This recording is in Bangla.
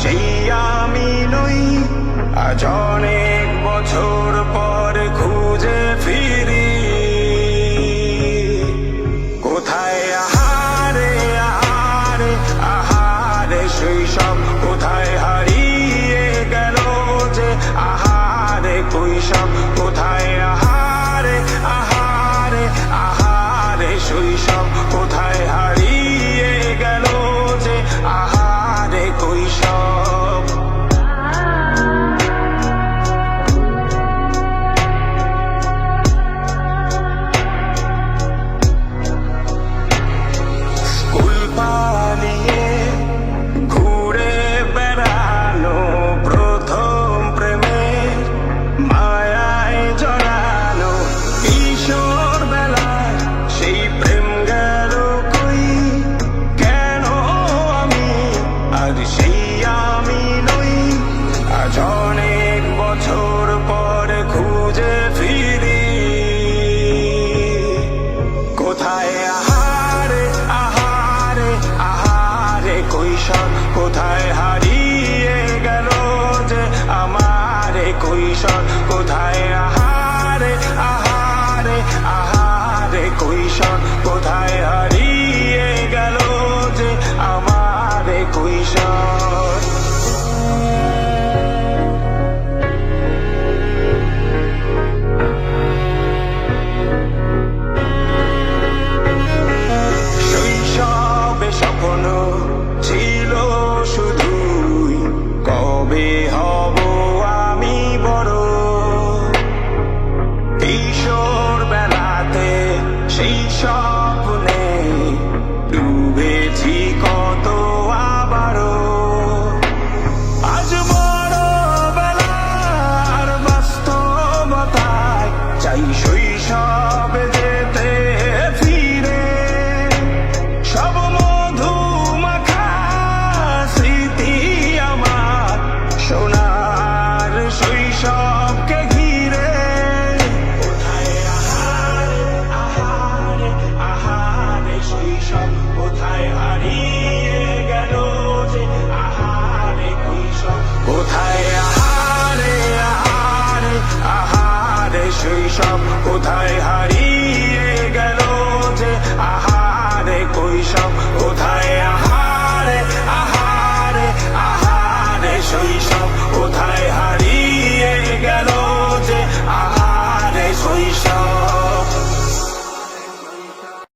সেই আমি নই। আজ অনেক বছর পর কৈশোর কোথায় হারিয়ে গেল যে আমার কৈশোর? সেই স্বপ্নে সব কোথায় হারিয়ে গেল যে আহা